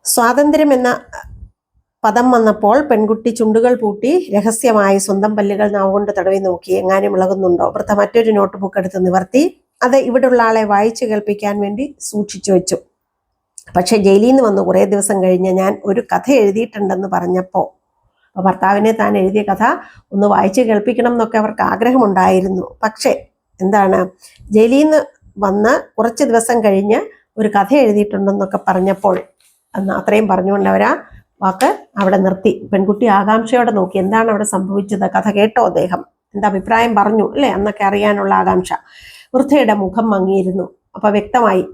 സ്വാതന്ത്ര്യം എന്ന പദം വന്നപ്പോൾ പെൺകുട്ടി ചുണ്ടുകൾ പൂട്ടി രഹസ്യമായി സ്വന്തം പല്ലുകൾ നാവുകൊണ്ട് തടവി നോക്കി എങ്ങാനും ഇളകുന്നുണ്ടോ? വൃദ്ധ മറ്റൊരു നോട്ട് ബുക്ക് എടുത്ത് നിവർത്തി. അത് ഇവിടെയുള്ള ആളെ വായിച്ചു കേൾപ്പിക്കാൻ വേണ്ടി സൂക്ഷിച്ചു വെച്ചു. പക്ഷെ ജയിലിൽ നിന്ന് വന്ന് കുറേ ദിവസം കഴിഞ്ഞ് ഞാൻ ഒരു കഥ എഴുതിയിട്ടുണ്ടെന്ന് പറഞ്ഞപ്പോൾ അപ്പോൾ ഭർത്താവിനെ താൻ എഴുതിയ കഥ ഒന്ന് വായിച്ച് കേൾപ്പിക്കണം എന്നൊക്കെ അവർക്ക് ആഗ്രഹമുണ്ടായിരുന്നു. പക്ഷേ എന്താണ് ജയിലിൽ നിന്ന് വന്ന് കുറച്ച് ദിവസം കഴിഞ്ഞ് ഒരു കഥ എഴുതിയിട്ടുണ്ടെന്നൊക്കെ പറഞ്ഞപ്പോൾ അന്ന് അത്രയും പറഞ്ഞുകൊണ്ട് അവർ ആ വാക്ക് അവിടെ നിർത്തി. പെൺകുട്ടി ആകാംക്ഷയോടെ നോക്കി എന്താണ് അവിടെ സംഭവിച്ചത്? കഥ കേട്ടോ അദ്ദേഹം? എന്താ അഭിപ്രായം പറഞ്ഞു അല്ലേ? അന്നൊക്കെ അറിയാനുള്ള ആകാംക്ഷ. വൃദ്ധയുടെ മുഖം മങ്ങിയിരുന്നു. അപ്പോൾ വ്യക്തമായി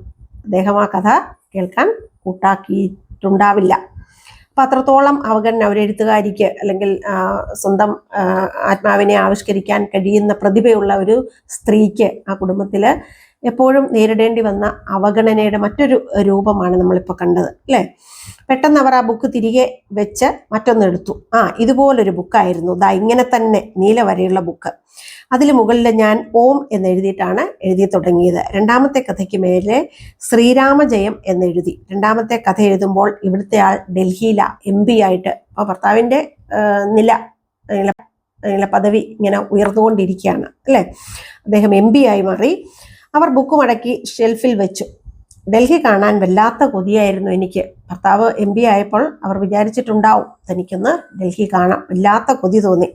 അദ്ദേഹം ആ കഥ കേൾക്കാൻ കൂട്ടാക്കിയിട്ടുണ്ടാവില്ല. അപ്പം അത്രത്തോളം അവഗണന ഒരു എഴുത്തുകാരിക്ക് അല്ലെങ്കിൽ സ്വന്തം ആത്മാവിനെ ആവിഷ്കരിക്കാൻ കഴിയുന്ന പ്രതിഭയുള്ള ഒരു സ്ത്രീക്ക് ആ കുടുംബത്തിൽ എപ്പോഴും നേരിടേണ്ടി വന്ന അവഗണനയുടെ മറ്റൊരു രൂപമാണ് നമ്മളിപ്പോൾ കണ്ടത് അല്ലേ? പെട്ടെന്ന് അവർ ആ ബുക്ക് തിരികെ വെച്ച് മറ്റൊന്ന് എടുത്തു. ആ ഇതുപോലൊരു ബുക്കായിരുന്നു ദാ ഇങ്ങനെ തന്നെ നീല വരെയുള്ള ബുക്ക് അതിൽ മുകളിൽ ഞാൻ ഓം എന്ന് എഴുതിയിട്ടാണ് എഴുതി തുടങ്ങിയത്. രണ്ടാമത്തെ കഥയ്ക്ക് മേലെ ശ്രീരാമജയം എന്നെഴുതി രണ്ടാമത്തെ കഥ എഴുതുമ്പോൾ ഇവിടുത്തെ ആൾ ഡൽഹിയില എം പി ആയിട്ട്. അപ്പോൾ ഭർത്താവിന്റെ നില നില നില പദവി ഇങ്ങനെ ഉയർന്നുകൊണ്ടിരിക്കുകയാണ് അല്ലേ? അദ്ദേഹം എം പി ആയി മാറി. അവർ ബുക്ക് മടക്കി ഷെൽഫിൽ വെച്ചു. ഡൽഹി കാണാൻ വല്ലാത്ത കൊതിയായിരുന്നു എനിക്ക്. ഭർത്താവ് എം പി ആയപ്പോൾ അവർ വിചാരിച്ചിട്ടുണ്ടാവും തനിക്കൊന്ന് ഡൽഹി കാണാം. വല്ലാത്ത കൊതി തോന്നി.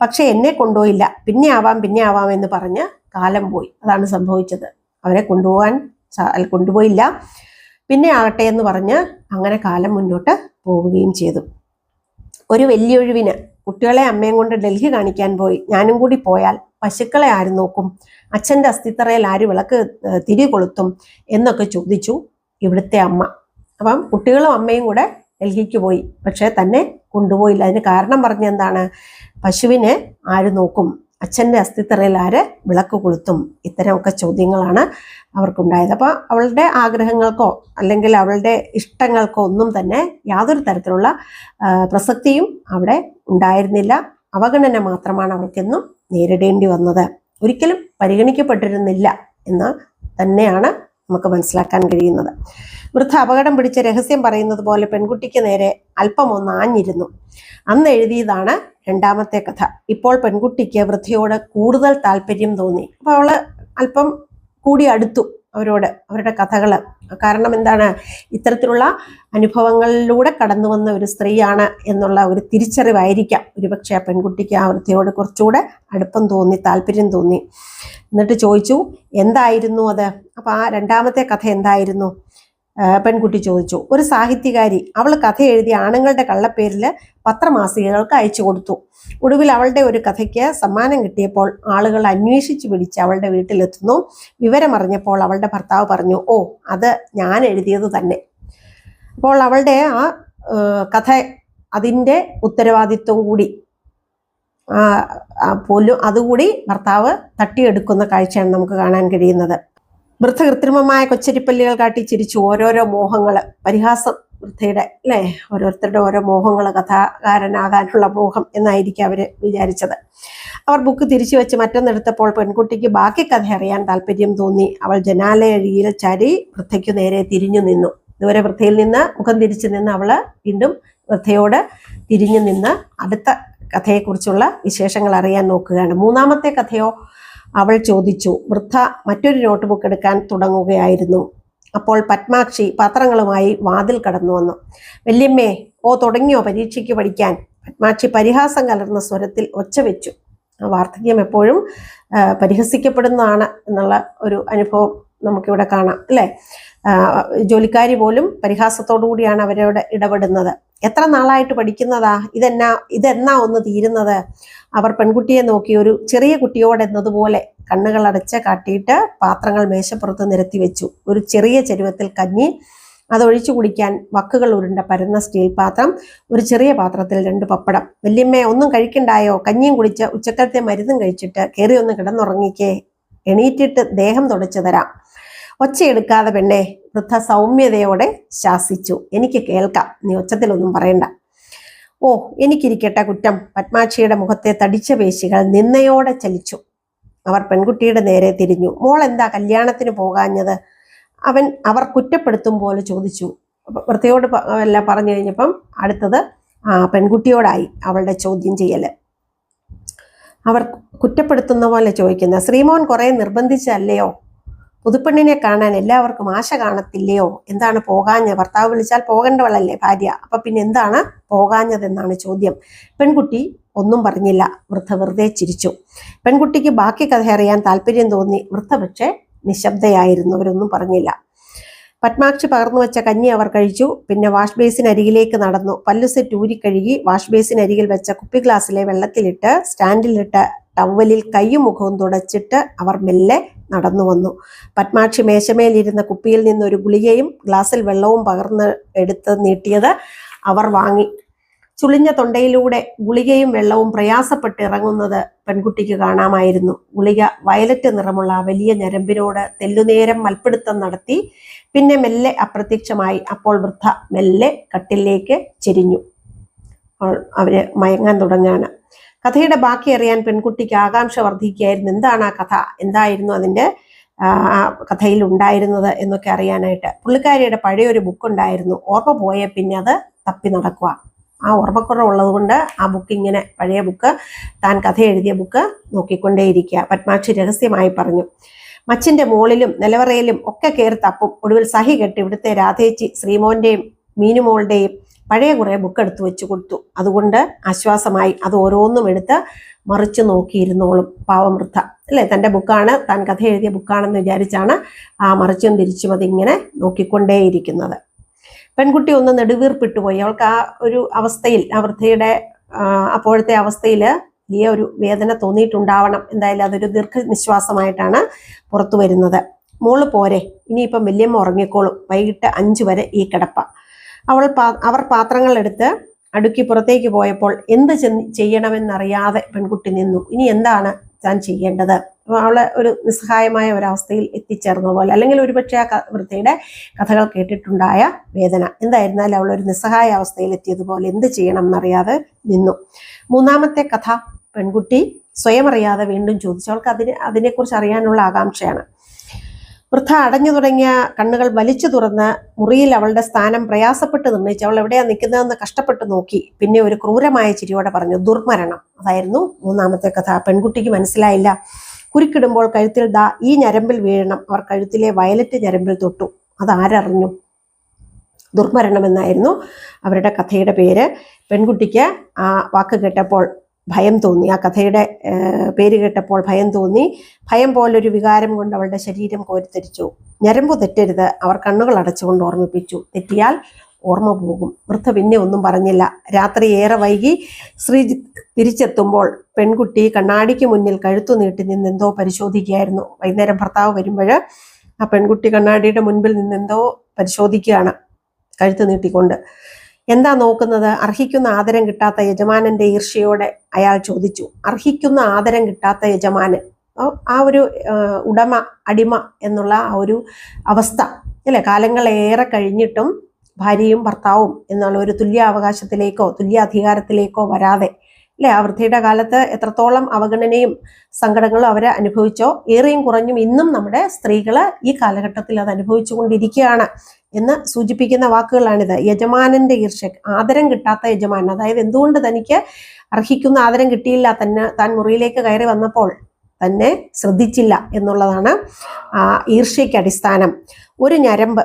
പക്ഷെ എന്നെ കൊണ്ടുപോയില്ല. പിന്നെ ആവാം പിന്നെ ആവാം എന്ന് പറഞ്ഞ് കാലം പോയി. അതാണ് സംഭവിച്ചത്. അവരെ കൊണ്ടുപോകാൻ കൊണ്ടുപോയില്ല. പിന്നെ ആകട്ടെ എന്ന് പറഞ്ഞ് അങ്ങനെ കാലം മുന്നോട്ട് പോവുകയും ചെയ്തു. ഒരു വലിയൊഴിവിന് കുട്ടികളെ അമ്മയും കൊണ്ട് ഡൽഹി കാണിക്കാൻ പോയി. ഞാനും കൂടി പോയാൽ പശുക്കളെ ആര് നോക്കും? അച്ഛന്റെ അസ്ഥിത്തറയിൽ ആര് വിളക്ക് തിരി കൊളുത്തും? എന്നൊക്കെ ചോദിച്ചു ഇവിടുത്തെ അമ്മ. അപ്പം കുട്ടികളും അമ്മയും കൂടെ ഡൽഹിക്ക് പോയി. പക്ഷേ തന്നെ കൊണ്ടുപോയില്ല. അതിന് കാരണം പറഞ്ഞ എന്താണ്? പശുവിനെ ആര് നോക്കും? അച്ഛന്റെ അസ്ഥിത്തറയിൽ ആര് വിളക്ക് കൊളുത്തും? ഇത്തരമൊക്കെ ചോദ്യങ്ങളാണ് അവർക്കുണ്ടായത്. അപ്പോൾ അവളുടെ ആഗ്രഹങ്ങൾക്കോ അല്ലെങ്കിൽ അവളുടെ ഇഷ്ടങ്ങൾക്കോ ഒന്നും തന്നെ യാതൊരു തരത്തിലുള്ള പ്രസക്തിയും അവിടെ ഉണ്ടായിരുന്നില്ല. അവഗണന മാത്രമാണ് അവൾക്കെന്നും നേരിടേണ്ടി വന്നത്. ഒരിക്കലും പരിഗണിക്കപ്പെട്ടിരുന്നില്ല എന്ന് തന്നെയാണ് നമുക്ക് മനസ്സിലാക്കാൻ കഴിയുന്നത്. വൃദ്ധ അപകടം പിടിച്ച രഹസ്യം പറയുന്നത് പോലെ പെൺകുട്ടിക്ക് നേരെ അല്പം ഒന്ന് ആഞ്ഞിരുന്നു. അന്ന് എഴുതിയതാണ് രണ്ടാമത്തെ കഥ. ഇപ്പോൾ പെൺകുട്ടിക്ക് വൃദ്ധയോട് കൂടുതൽ താല്പര്യം തോന്നി. അപ്പൊ അവൾ അല്പം കൂടി അടുത്തു. അവരോട് അവരുടെ കഥകൾ കാരണം എന്താണ്? ഇത്തരത്തിലുള്ള അനുഭവങ്ങളിലൂടെ കടന്നു വന്ന ഒരു സ്ത്രീയാണ് എന്നുള്ള ഒരു തിരിച്ചറിവായിരിക്കാം. ഒരുപക്ഷെ ആ പെൺകുട്ടിക്ക് ആ വൃത്തിയോട് കുറച്ചുകൂടെ അടുപ്പം തോന്നി താല്പര്യം തോന്നി. എന്നിട്ട് ചോദിച്ചു എന്തായിരുന്നു അത്? അപ്പോൾ ആ രണ്ടാമത്തെ കഥ എന്തായിരുന്നു? പെൺകുട്ടി ചോദിച്ചു. ഒരു സാഹിത്യകാരി അവൾ കഥ എഴുതിയ ആണുങ്ങളുടെ കള്ളപ്പേരിൽ പത്രമാസികകൾക്ക് അയച്ചു കൊടുത്തു. ഒടുവിൽ അവളുടെ ഒരു കഥയ്ക്ക് സമ്മാനം കിട്ടിയപ്പോൾ ആളുകൾ അന്വേഷിച്ചു പിടിച്ച് അവളുടെ വീട്ടിലെത്തുന്നു. വിവരമറിഞ്ഞപ്പോൾ അവളുടെ ഭർത്താവ് പറഞ്ഞു ഓ അത് ഞാൻ എഴുതിയത് തന്നെ. അപ്പോൾ അവളുടെ ആ കഥ അതിന്റെ ഉത്തരവാദിത്വം കൂടി പോലും അതുകൂടി ഭർത്താവ് തട്ടിയെടുക്കുന്ന കാഴ്ചയാണ് നമുക്ക് കാണാൻ കഴിയുന്നത്. വൃദ്ധ കൊച്ചരിപ്പല്ലികൾ കൊച്ചരിപ്പല്ലുകൾ കാട്ടി ചിരിച്ചു ഓരോരോ മോഹങ്ങൾ പരിഹാസം വൃദ്ധയുടെ അല്ലേ? ഓരോരുത്തരുടെ ഓരോ മോഹങ്ങൾ കഥാകാരനാകാനുള്ള മോഹം എന്നായിരിക്കും അവർ വിചാരിച്ചത്. അവർ ബുക്ക് തിരിച്ചു വെച്ച് മറ്റൊന്നെടുത്തപ്പോൾ പെൺകുട്ടിക്ക് ബാക്കി കഥ അറിയാൻ താല്പര്യം തോന്നി. അവൾ ജനാലയഴിയിൽ ചരി വൃദ്ധയ്ക്കു നേരെ തിരിഞ്ഞു നിന്നു. ഇതുവരെ വൃദ്ധയിൽ നിന്ന് മുഖം തിരിച്ചു നിന്ന് അവൾ വീണ്ടും വൃദ്ധയോട് തിരിഞ്ഞു നിന്ന് അടുത്ത കഥയെക്കുറിച്ചുള്ള വിശേഷങ്ങൾ അറിയാൻ നോക്കുകയാണ്. മൂന്നാമത്തെ കഥയോ അവൾ ചോദിച്ചു വൃദ്ധ മറ്റൊരു നോട്ട് ബുക്ക് എടുക്കാൻ തുടങ്ങുകയായിരുന്നു. അപ്പോൾ പത്മാക്ഷി പത്രങ്ങളുമായി വാതിൽ കടന്നു വന്നു. വല്യമ്മേ ഓ തുടങ്ങിയോ പരീക്ഷയ്ക്ക് പഠിക്കാൻ? പത്മാക്ഷി പരിഹാസം കലർന്ന സ്വരത്തിൽ ഒച്ച വെച്ചു. വാർദ്ധക്യം എപ്പോഴും പരിഹസിക്കപ്പെടുന്നതാണ് എന്നുള്ള ഒരു അനുഭവം നമുക്കിവിടെ കാണാം അല്ലേ? ജോലിക്കാരി പോലും പരിഹാസത്തോടു കൂടിയാണ് അവരോട് ഇടപെടുന്നത്. എത്ര നാളായിട്ട് പഠിക്കുന്നതാ? ഇതെന്നാ ഇതെന്നാ ഒന്ന് തീരുന്നത്? അവർ പെൺകുട്ടിയെ നോക്കി ഒരു ചെറിയ കുട്ടിയോട് എന്നതുപോലെ കണ്ണുകൾ അടച്ച് കാട്ടിയിട്ട് പാത്രങ്ങൾ മേശപ്പുറത്ത് നിരത്തി വെച്ചു. ഒരു ചെറിയ ചെരുവത്തിൽ കഞ്ഞി അതൊഴിച്ചു കുടിക്കാൻ വക്കുകൾ ഉരുണ്ട പരന്ന സ്റ്റീൽ പാത്രം ഒരു ചെറിയ പാത്രത്തിൽ രണ്ട് പപ്പടം. വല്യമ്മ ഒന്നും കഴിക്കണ്ടായോ? കഞ്ഞിയും കുടിച്ച് ഉച്ചക്കലത്തെ മരുന്നും കഴിച്ചിട്ട് കയറി ഒന്ന് കിടന്നുറങ്ങിക്കേ. എണീറ്റിട്ട് ദേഹം തുടച്ചു തരാം. ഒച്ചയെടുക്കാതെ പെണ്ണെ വൃദ്ധ സൗമ്യതയോടെ ശാസിച്ചു. എനിക്ക് കേൾക്കാം. നീ ഒച്ചത്തിലൊന്നും പറയണ്ട. ഓ എനിക്കിരിക്കട്ടെ കുറ്റം. പത്മാക്ഷിയുടെ മുഖത്തെ തടിച്ച പേശികൾ നിന്നയോടെ ചലിച്ചു. അവർ പെൺകുട്ടിയുടെ നേരെ തിരിഞ്ഞു. മോൾ എന്താ കല്യാണത്തിന് പോകാഞ്ഞത്? അവൻ അവർ കുറ്റപ്പെടുത്തും പോലെ ചോദിച്ചു. വൃത്തിയോട് അല്ല പറഞ്ഞു കഴിഞ്ഞപ്പം അടുത്തത് ആ പെൺകുട്ടിയോടായി അവളുടെ ചോദ്യം ചെയ്യൽ അവർ കുറ്റപ്പെടുത്തുന്ന പോലെ ചോദിക്കുന്ന ശ്രീമോൻ കുറെ നിർബന്ധിച്ചല്ലയോ? പുതുപ്പെണ്ണിനെ കാണാൻ എല്ലാവർക്കും ആശ കാണത്തില്ലയോ? എന്താണ് പോകാഞ്ഞ ഭർത്താവ് വിളിച്ചാൽ പോകേണ്ടവളല്ലേ ഭാര്യ? അപ്പൊ പിന്നെ എന്താണ് പോകാഞ്ഞതെന്നാണ് ചോദ്യം. പെൺകുട്ടി ഒന്നും പറഞ്ഞില്ല. വൃദ്ധ വെറുതെ ചിരിച്ചു. പെൺകുട്ടിക്ക് ബാക്കി കഥ അറിയാൻ താല്പര്യം തോന്നി. വൃദ്ധ പക്ഷേ നിശബ്ദയായിരുന്നു. അവരൊന്നും പറഞ്ഞില്ല. പത്മാക്ഷി പകർന്നു വെച്ച കഞ്ഞി അവർ കഴിച്ചു. പിന്നെ വാഷ് ബേസിന് അരികിലേക്ക് നടന്നു. പല്ലു സെറ്റ് ഊരിക്കഴുകി വാഷ് ബേസിന് അരികിൽ വെച്ച കുപ്പി ഗ്ലാസ്സിലെ വെള്ളത്തിലിട്ട് സ്റ്റാൻഡിലിട്ട് ടവലിൽ കൈയും മുഖവും തുടച്ചിട്ട് അവർ മെല്ലെ നടന്നു വന്നു. പത്മാക്ഷി മേശമേലിരുന്ന കുപ്പിയിൽ നിന്ന് ഒരു ഗുളികയും ഗ്ലാസ്സിൽ വെള്ളവും പകർന്ന് എടുത്ത് നീട്ടിയത് അവർ വാങ്ങി. ചുളിഞ്ഞ തൊണ്ടയിലൂടെ ഗുളികയും വെള്ളവും പ്രയാസപ്പെട്ട് ഇറങ്ങുന്നത് പെൺകുട്ടിക്ക് കാണാമായിരുന്നു. ഗുളിക വയലറ്റ് നിറമുള്ള വലിയ ഞരമ്പിനോട് തെല്ലുനേരം മൽപ്പിടുത്തം നടത്തി. പിന്നെ മെല്ലെ അപ്രത്യക്ഷമായി. അപ്പോൾ വൃദ്ധ മെല്ലെ കട്ടിലേക്ക് ചെരിഞ്ഞു. അവർ മയങ്ങാൻ തുടങ്ങാണ് കഥയുടെ ബാക്കി അറിയാൻ പെൺകുട്ടിക്ക് ആകാംക്ഷ വർദ്ധിക്കുകയായിരുന്നു. എന്താണ് ആ കഥ? എന്തായിരുന്നു അതിന്റെ കഥയിൽ ഉണ്ടായിരുന്നത് എന്നൊക്കെ അറിയാനായിട്ട്. പുള്ളിക്കാരിയുടെ പഴയൊരു ബുക്ക് ഉണ്ടായിരുന്നു ഓർമ്മ പോയ പിന്നെ അത് തപ്പി നടക്കുക. ആ ഓർമ്മക്കുറവുള്ളത് കൊണ്ട് ആ ബുക്ക് ഇങ്ങനെ പഴയ ബുക്ക് താൻ കഥ എഴുതിയ ബുക്ക് നോക്കിക്കൊണ്ടേയിരിക്കുക. പത്മാക്ഷി രഹസ്യമായി പറഞ്ഞു. മച്ചിന്റെ മുകളിലും നിലവറയിലും ഒക്കെ കയറി തപ്പും. ഒടുവിൽ സഹി കെട്ടി ഇവിടുത്തെ രാധേച്ചി ശ്രീമോന്റെയും മീനുമോളുടെയും പഴയ കുറേ ബുക്ക് എടുത്ത് വെച്ച് കൊടുത്തു. അതുകൊണ്ട് ആശ്വാസമായി അത് ഓരോന്നും എടുത്ത് മറിച്ച് നോക്കിയിരുന്നോളും പാവമൃദ്ധ. അല്ലേ? തന്റെ ബുക്കാണ് താൻ കഥ എഴുതിയ ബുക്കാണെന്ന് വിചാരിച്ചാണ് ആ മറിച്ചും തിരിച്ചും അതിങ്ങനെ നോക്കിക്കൊണ്ടേയിരിക്കുന്നത്. പെൺകുട്ടി ഒന്ന് നെടുവീർപ്പിട്ടുപോയി അവൾക്ക് ആ ഒരു അവസ്ഥയിൽ ആ വൃദ്ധയുടെ അപ്പോഴത്തെ അവസ്ഥയിൽ വലിയ ഒരു വേദന തോന്നിയിട്ടുണ്ടാവണം. എന്തായാലും അതൊരു ദീർഘനിശ്വാസമായിട്ടാണ് പുറത്തു വരുന്നത്. മോൾ പോരെ ഇനിയിപ്പം വല്യമ്മ ഉറങ്ങിക്കോളും. വൈകിട്ട് അഞ്ചു വരെ ഈ കിടപ്പ. അവൾ അവർ പാത്രങ്ങൾ എടുത്ത് അടുക്കി പുറത്തേക്ക് പോയപ്പോൾ എന്ത് ചെയ്യണമെന്നറിയാതെ പെൺകുട്ടി നിന്നു. ഇനി എന്താണ് താൻ ചെയ്യേണ്ടത്? അവളെ ഒരു നിസ്സഹായമായ ഒരവസ്ഥയിൽ എത്തിച്ചേർന്ന പോലെ അല്ലെങ്കിൽ ഒരുപക്ഷെ ആ വൃത്തിയുടെ കഥകൾ കേട്ടിട്ടുണ്ടായ വേദന. എന്തായിരുന്നാലും അവൾ ഒരു നിസ്സഹായ അവസ്ഥയിൽ എത്തിയതുപോലെ എന്ത് ചെയ്യണം എന്നറിയാതെ നിന്നു. മൂന്നാമത്തെ കഥ പെൺകുട്ടി സ്വയം അറിയാതെ വീണ്ടും ചോദിച്ചു. അവൾക്ക് അതിന് അതിനെക്കുറിച്ച് അറിയാനുള്ള ആകാംക്ഷയാണ്. വൃദ്ധ അടഞ്ഞു തുടങ്ങിയ കണ്ണുകൾ വലിച്ചു തുറന്ന് മുറിയിൽ അവളുടെ സ്ഥാനം പ്രയാസപ്പെട്ട് നിർണയിച്ചു അവൾ എവിടെയാണ് നിൽക്കുന്നതെന്ന് കഷ്ടപ്പെട്ട് നോക്കി. പിന്നെ ഒരു ക്രൂരമായ ചിരിയോടെ പറഞ്ഞു ദുർമരണം. അതായിരുന്നു മൂന്നാമത്തെ കഥ. പെൺകുട്ടിക്ക് മനസ്സിലായില്ല. കുരുക്കിടുമ്പോൾ കഴുത്തിൽ ദാ ഈ ഞരമ്പിൽ വീഴണം. അവർ കഴുത്തിലെ വയലറ്റ് ഞരമ്പിൽ തൊട്ടു. അതാരറിഞ്ഞു? ദുർമരണം എന്നായിരുന്നു അവരുടെ കഥയുടെ പേര്. പെൺകുട്ടിക്ക് ആ വാക്ക് കേട്ടപ്പോൾ ഭയം തോന്നി. ആ കഥയുടെ പേര് കേട്ടപ്പോൾ ഭയം തോന്നി. ഭയം പോലൊരു വികാരം കൊണ്ട് അവളുടെ ശരീരം കോരിത്തരിച്ചു ഞരമ്പു തെറ്റരുത്. അവർ കണ്ണുകൾ അടച്ചുകൊണ്ട് ഓർമ്മിപ്പിച്ചു. തെറ്റിയാൽ ഓർമ്മ പോകും. വൃദ്ധ പിന്നെ ഒന്നും പറഞ്ഞില്ല. രാത്രി ഏറെ വൈകി ശ്രീജിത്ത് തിരിച്ചെത്തുമ്പോൾ പെൺകുട്ടി കണ്ണാടിക്ക് മുന്നിൽ കഴുത്തു നീട്ടി നിന്ന് എന്തോ പരിശോധിക്കുകയായിരുന്നു. വൈകുന്നേരം ഭർത്താവ് വരുമ്പോൾ ആ പെൺകുട്ടി കണ്ണാടിയുടെ മുൻപിൽ നിന്നെന്തോ പരിശോധിക്കുകയാണ് കഴുത്ത് നീട്ടിക്കൊണ്ട്. എന്താ നോക്കുന്നത്? അർഹിക്കുന്ന ആദരം കിട്ടാത്ത യജമാനന്റെ ഈർഷ്യയോടെ അയാൾ ചോദിച്ചു. അർഹിക്കുന്ന ആദരം കിട്ടാത്ത യജമാനൻ. ആ ആ ഒരു ഉടമ അടിമ എന്നുള്ള ആ ഒരു അവസ്ഥ അല്ലെ? കാലങ്ങളേറെ കഴിഞ്ഞിട്ടും ഭാര്യയും ഭർത്താവും എന്നുള്ള ഒരു തുല്യ അവകാശത്തിലേക്കോ തുല്യ അധികാരത്തിലേക്കോ വരാതെ അല്ലെ? ആ വൃദ്ധയുടെ കാലത്ത് എത്രത്തോളം അവഗണനയും സങ്കടങ്ങളും അവരെ അനുഭവിച്ചോ ഏറെയും കുറഞ്ഞും ഇന്നും നമ്മുടെ സ്ത്രീകൾ ഈ കാലഘട്ടത്തിൽ അത് അനുഭവിച്ചുകൊണ്ടിരിക്കുകയാണ്. എന്ന് സൂചിപ്പിക്കുന്ന വാക്കുകളാണിത്. യജമാനന്റെ ഈർഷ ആദരം കിട്ടാത്ത യജമാനൻ അതായത് എന്തുകൊണ്ട് തനിക്ക് അർഹിക്കുന്ന ആദരം കിട്ടിയില്ല തന്നെ താൻ മുറിയിലേക്ക് കയറി വന്നപ്പോൾ തന്നെ ശ്രദ്ധിച്ചില്ല എന്നുള്ളതാണ് ആ ഈർഷ്യയ്ക്ക് അടിസ്ഥാനം. ഒരു ഞരമ്പ്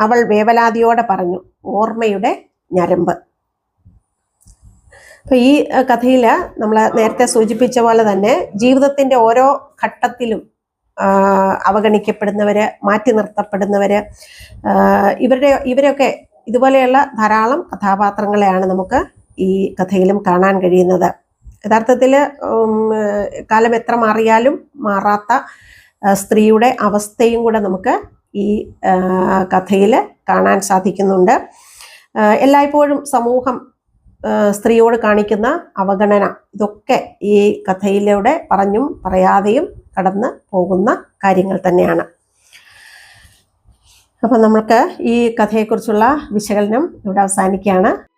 അവൾ വേവലാതിയോടെ പറഞ്ഞു ഓർമ്മയുടെ ഞരമ്പ്. അപ്പൊ ഈ കഥയിൽ നമ്മൾ നേരത്തെ സൂചിപ്പിച്ച പോലെ തന്നെ ജീവിതത്തിന്റെ ഓരോ ഘട്ടത്തിലും അവഗണിക്കപ്പെടുന്നവര് മാറ്റി നിർത്തപ്പെടുന്നവര് ഇവരുടെ ഇവരൊക്കെ ഇതുപോലെയുള്ള ധാരാളം കഥാപാത്രങ്ങളെയാണ് നമുക്ക് ഈ കഥയിലും കാണാൻ കഴിയുന്നത്. യഥാർത്ഥത്തിൽ കാലം എത്ര മാറിയാലും മാറാത്ത സ്ത്രീയുടെ അവസ്ഥയും കൂടെ നമുക്ക് ഈ കഥയിൽ കാണാൻ സാധിക്കുന്നുണ്ട്. എല്ലായ്പ്പോഴും സമൂഹം സ്ത്രീയോട് കാണിക്കുന്ന അവഗണന ഇതൊക്കെ ഈ കഥയിലൂടെ പറഞ്ഞും പറയാതെയും കടന്ന് പോകുന്ന കാര്യങ്ങൾ തന്നെയാണ്. അപ്പം നമ്മൾക്ക് ഈ കഥയെക്കുറിച്ചുള്ള വിശകലനം ഇവിടെ അവസാനിക്കുകയാണ്.